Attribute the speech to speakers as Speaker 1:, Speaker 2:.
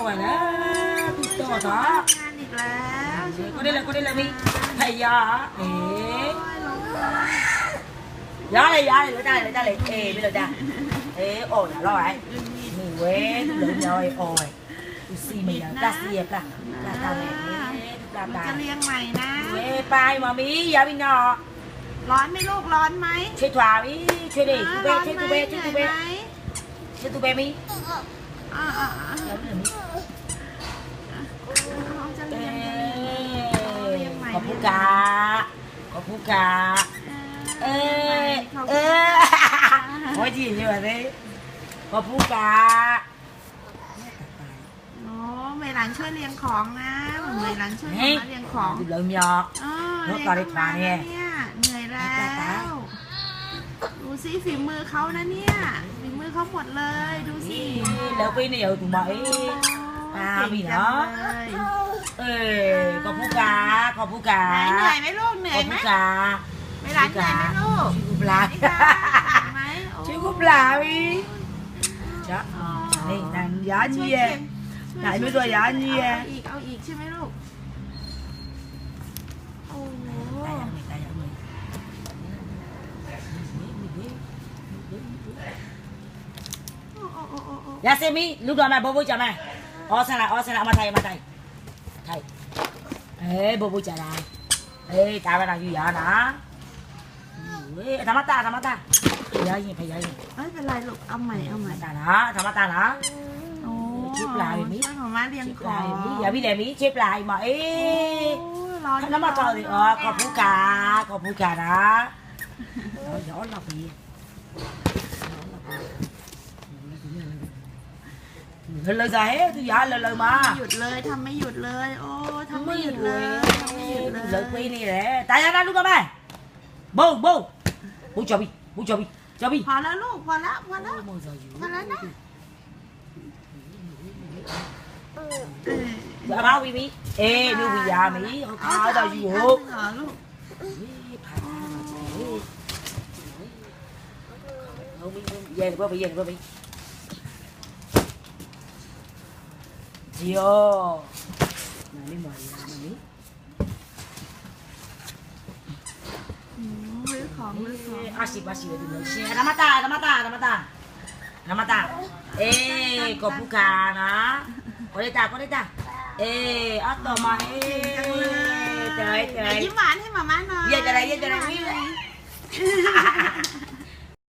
Speaker 1: สวยนะ
Speaker 2: ติ
Speaker 1: ดต่อจ้ะ
Speaker 2: งานอีกแล้ว
Speaker 1: ก็ได้แลยก็ได้เล
Speaker 2: ยมีไทยยาเอ๋ยาเลยยา
Speaker 1: เลยได้เลยได้เลยเอ๋ไม่เลยจ้ะเอ๋โอ้ยอร่อยมีเว้
Speaker 2: ย
Speaker 1: เลยยโอ้ยอุซีเมียกาเซียปะกาตาแม่กาตาจะ
Speaker 2: เลี้ยงใหม่นะ
Speaker 1: เว้ยไปมามียาพี่นอ
Speaker 2: ร้อนไหมลูกร้อนไหม
Speaker 1: ช่วยถ
Speaker 2: วา
Speaker 1: วิ
Speaker 2: ช่ว
Speaker 1: ย
Speaker 2: ดิ
Speaker 1: กู
Speaker 2: เบ้ช่
Speaker 1: ว
Speaker 2: ยกู
Speaker 1: เบ้ช่
Speaker 2: วย
Speaker 1: กู
Speaker 2: เบ้ช่
Speaker 1: วยกูเบ้
Speaker 2: มีาอ่าอ่า
Speaker 1: Gió lửa mi
Speaker 2: น้องจะเลี้ยง
Speaker 1: Ê,
Speaker 2: เลี้ยงใหม่
Speaker 1: có phú cá có phú cá
Speaker 2: เอ
Speaker 1: ê
Speaker 2: เขา
Speaker 1: ê có gì như vậy đấy có phú cá
Speaker 2: โอ้เมย์หลังช่วยเลี้ยงของนะเมย์หลังช่วยมาเลี้ยงของ
Speaker 1: từ lợn nhọt
Speaker 2: อ๋อ
Speaker 1: รถ
Speaker 2: เลี้ยง
Speaker 1: ต่อได้
Speaker 2: ตั้ง
Speaker 1: ทานเนี่ย
Speaker 2: เหนื่อยแล้
Speaker 1: ตาตา
Speaker 2: ว ดูสิฝีมือเขานะเนี่ยฝีมือเขาหมดเลย ดูสิ
Speaker 1: lợn phi này tụi mày
Speaker 2: โอ้
Speaker 1: อ่า
Speaker 2: ก่ง
Speaker 1: มี
Speaker 2: จัง
Speaker 1: เนาะ
Speaker 2: เลย
Speaker 1: ê có phú cá có phú
Speaker 2: ไหนเหนื่อย
Speaker 1: cá
Speaker 2: ไหมลูกเหนื่อ
Speaker 1: có
Speaker 2: ยไหม
Speaker 1: phú cá
Speaker 2: เวลาเหนื่อยไหมลูก
Speaker 1: chú cúp lá
Speaker 2: นี่ค่ะเหนื่อยไหมโอ้
Speaker 1: chú cúp lá đi đó đây nàng giá
Speaker 2: ช่วย
Speaker 1: như
Speaker 2: เก็
Speaker 1: vậy
Speaker 2: บ
Speaker 1: ไหนไม่ตัวย้ายนี่
Speaker 2: เอา
Speaker 1: ไง
Speaker 2: อีกเอาอีกใช่ไหมลูก โอ้โห โอ้โอ้โอ้โอ้โอ้
Speaker 1: Dạ xem mi, lúc đó mày bố bố chả mày. Ó sang lại, ó sang lại mà thầy mà thầy. Thầy. Ê bố bố chả lại. Ê ta bà nào gì vậy đó. Ê thằng mắt ta, thằng mắt ta. Phải giấy gì, phải giấy gì.
Speaker 2: ไม่เป็นไรลูกเอาใหม่เอาใหม่
Speaker 1: Mắt ta đó, thằng mắt ta đó.
Speaker 2: โอ้
Speaker 1: ชิปลายมิ
Speaker 2: ช่วยหมามาเรียง
Speaker 1: Chép
Speaker 2: ของ
Speaker 1: lại mi, dạ mi để mi chép lại mà
Speaker 2: โอ้
Speaker 1: ê.
Speaker 2: ร้อน
Speaker 1: Nó mà to thì ờ có phú cà, có phú cà đó. Đó gió lọc gì. Lên lời ra hết, tôi giả lời lời
Speaker 2: ไม่
Speaker 1: mà.
Speaker 2: หยุดเลยทำไม่หยุดเลย โอ้ทำไม่หยุดเลยทำไม่หยุดเลย
Speaker 1: Lợi quy này để tay ra lúc đó mày. Bù bù. Bù cho bi, bù cho bi, cho bi.
Speaker 2: พอแล้วลูกพอแล้วพอแล้ว
Speaker 1: Ôi giời
Speaker 2: พอแล้วนะ
Speaker 1: ơi.
Speaker 2: เออ
Speaker 1: Dạ báo bi mi. Ê, đưa bi già mi,
Speaker 2: เอา
Speaker 1: không
Speaker 2: จะ
Speaker 1: có
Speaker 2: เอา
Speaker 1: đâu
Speaker 2: อี
Speaker 1: gì
Speaker 2: กอันห
Speaker 1: vụ.
Speaker 2: นึ่งเหรอลูก
Speaker 1: Không biết về qua bị về qua bị. Yo. Mà đi mời mà mi.
Speaker 2: อืมลื้อของลื้อข อง
Speaker 1: Asik asik itu nih. Si ada mata, ada mata, ada mata. Ada mata. Eh, kau buka nah. Kau lihat, kau lihat. Eh, atau mah
Speaker 2: เก่งจังเลย
Speaker 1: eh. Trời
Speaker 2: ไหน
Speaker 1: trời.
Speaker 2: ยิ้มหวานให้หมาม่าหน่อย
Speaker 1: Iya, trời iya, trời.